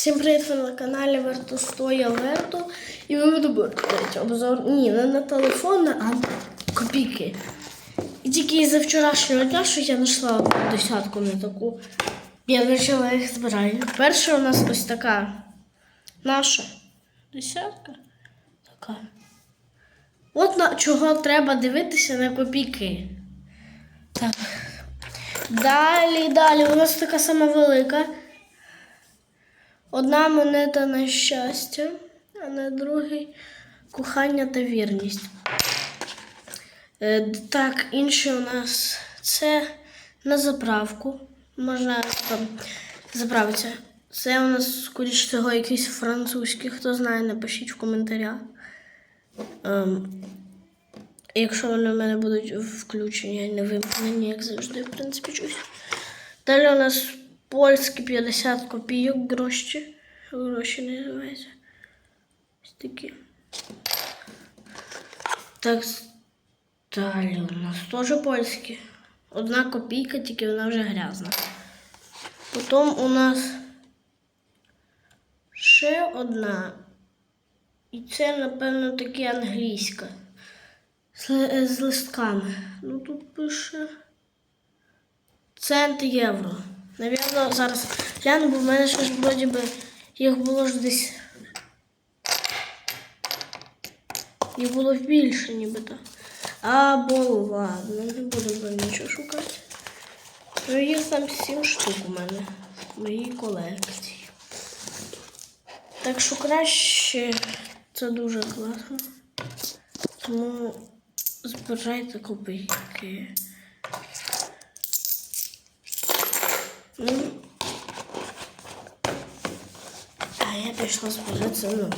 Всім привіт, ви на каналі Вертостоя Верто. І ми будемо робити обзор. Ні, не на телефон, а копійки. І тільки із-за вчорашнього дня, що я знайшла десятку не таку. Я вирішила їх збираю. Перша у нас ось така наша десятка. Така. От на чого треба дивитися на копійки. Так. Далі, далі. У нас така сама велика. Одна монета на щастя, а на другий кохання та вірність. Е, Так, інше у нас це на заправку. Можна там заправитися. Це у нас, скоріш всього, якийсь французький. Хто знає, напишіть в коментарях. Ем, якщо вони в мене будуть включені, не вимкнені, як завжди, в принципі, щось. Далі у нас польські 50 копійок гроші. Гроші називаються. Ось такі. Так, далі у нас теж польські. Одна копійка, тільки вона вже грязна. Потім у нас ще одна. І це, напевно, таки англійська. З, з листками. Ну тут пише цент євро. Навірно, зараз гляну, бо в мене ж вроді би їх було ж десь. Їх було більше нібито. Або ладно, не будемо нічого шукати. Ну, їх там сім штук у мене в моїй колекції. Так що краще це дуже класно. Тому збирайте копійки. А я пішла збирати нову.